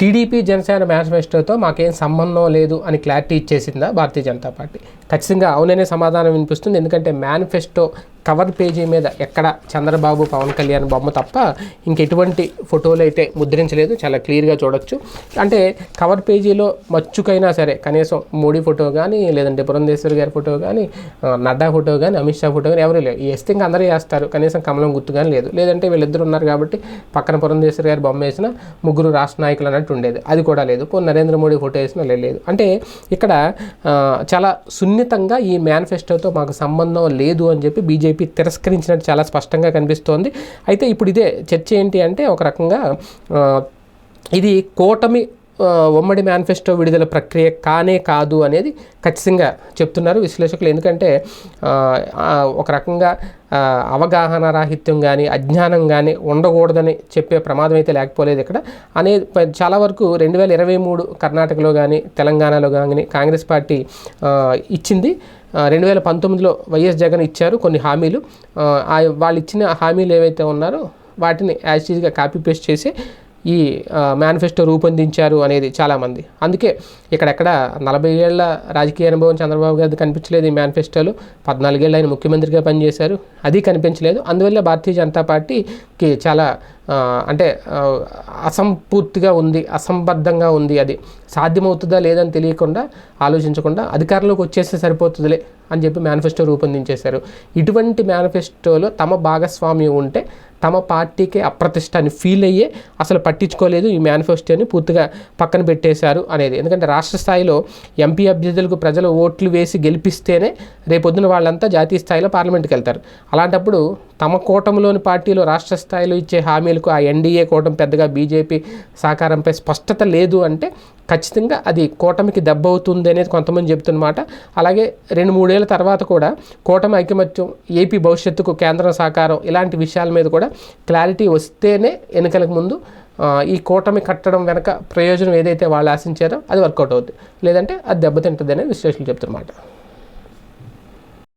TDP Janasena మేనిఫెస్టోతో మాకేం సంబంధం లేదు అని క్లారిటీ ఇచ్చేసిందా భారతీయ జనతా పార్టీ? ఖచ్చితంగా అవుననే సమాధానం వినిపిస్తుంది. ఎందుకంటే మేనిఫెస్టో కవర్ పేజీ మీద ఎక్కడ చంద్రబాబు పవన్ కళ్యాణ్ బొమ్మ తప్ప ఇంకెటువంటి ఫోటోలు అయితే ముద్రించలేదు. చాలా క్లియర్గా చూడొచ్చు. అంటే కవర్ పేజీలో మచ్చుకైనా సరే కనీసం మోడీ ఫోటో కానీ లేదంటే పురంధేశ్వరి గారి ఫోటో కానీ నడ్డా ఫోటో కానీ అమిత్ షా ఫోటో కానీ ఎవరు లేవు. వేస్తే ఇంకా అందరూ వేస్తారు. కనీసం కమలం గుర్తు కానీ లేదు. లేదంటే వీళ్ళిద్దరు ఉన్నారు కాబట్టి పక్కన పురంధేశ్వరి గారి బొమ్మ వేసిన ముగ్గురు రాష్ట్ర నాయకులు అన్నట్టు ఉండేది. అది కూడా లేదు. పోనీ నరేంద్ర మోడీ ఫోటో వేసినా లేదు. అంటే ఇక్కడ చాలా సున్ని సున్నితంగా ఈ మేనిఫెస్టోతో మాకు సంబంధం లేదు అని చెప్పి బీజేపీ తిరస్కరించినట్టు చాలా స్పష్టంగా కనిపిస్తోంది. అయితే ఇప్పుడు ఇదే చర్చ ఏంటి అంటే ఒక రకంగా ఇది కూటమి ఉమ్మడి మేనిఫెస్టో విడుదల ప్రక్రియ కానే కాదు అనేది ఖచ్చితంగా చెప్తున్నారు విశ్లేషకులు. ఎందుకంటే ఒక రకంగా అవగాహన రాహిత్యం కానీ అజ్ఞానం కానీ ఉండకూడదని చెప్పే ప్రమాదం అయితే లేకపోలేదు ఇక్కడ. అనే చాలా వరకు రెండు వేల ఇరవై మూడు కర్ణాటకలో కానీ తెలంగాణలో కానీ కాంగ్రెస్ పార్టీ ఇచ్చింది. రెండు వేల పంతొమ్మిదిలో వైఎస్ జగన్ ఇచ్చారు కొన్ని హామీలు. వాళ్ళు ఇచ్చిన హామీలు ఏవైతే ఉన్నారో వాటిని యాజ్ టీజ్గా కాపీ పేస్ట్ చేసి ఈ మేనిఫెస్టో రూపొందించారు అనేది చాలామంది. అందుకే ఇక్కడెక్కడ నలభై ఏళ్ళ రాజకీయ అనుభవం చంద్రబాబు గారిది కనిపించలేదు ఈ మేనిఫెస్టోలో పద్నాలుగేళ్ళు ఆయన ముఖ్యమంత్రిగా పనిచేశారు. అది కనిపించలేదు. అందువల్ల భారతీయ జనతా పార్టీకి చాలా అంటే అసంపూర్తిగా ఉంది అసంబద్ధంగా ఉంది అది. సాధ్యమవుతుందా లేదని తెలియకుండా ఆలోచించకుండా అధికారంలోకి వచ్చేస్తే సరిపోతుందిలే అని చెప్పి మేనిఫెస్టో రూపొందించేశారు. ఇటువంటి మేనిఫెస్టోలో తమ భాగస్వామ్యం ఉంటే తమ పార్టీకి అప్రతిష్ట అని ఫీల్ అయ్యే అసలు పట్టించుకోలేదు ఈ మేనిఫెస్టోని పూర్తిగా పక్కన పెట్టేశారు అనేది. ఎందుకంటే రాష్ట్ర స్థాయిలో ఎంపీ అభ్యర్థులకు ప్రజలు ఓట్లు వేసి గెలిపిస్తేనే రేపొద్దున వాళ్ళంతా జాతీయ స్థాయిలో పార్లమెంట్కి వెళ్తారు. అలాంటప్పుడు తమ కూటమిలోని పార్టీలో రాష్ట్ర స్థాయిలో ఇచ్చే హామీలకు ఆ ఎన్డీఏ కూటమి పెద్దగా బీజేపీ సహకారంపై స్పష్టత లేదు అంటే ఖచ్చితంగా అది కూటమికి దెబ్బ అవుతుంది అనేది కొంతమంది చెబుతున్నమాట అలాగే రెండు మూడేళ్ళ తర్వాత కూడా కూటమి ఐకమత్యం ఏపీ భవిష్యత్తుకు కేంద్రం సహకారం ఇలాంటి విషయాల మీద కూడా క్లారిటీ వస్తేనే ఎన్నికలకు ముందు ఈ కూటమి కట్టడం వెనక ప్రయోజనం ఏదైతే వాళ్ళు ఆశించారో అది వర్కౌట్ అవుతుంది లేదంటే అది దెబ్బతింటుంది అనేది విశ్లేషకులు చెప్తున్నమాట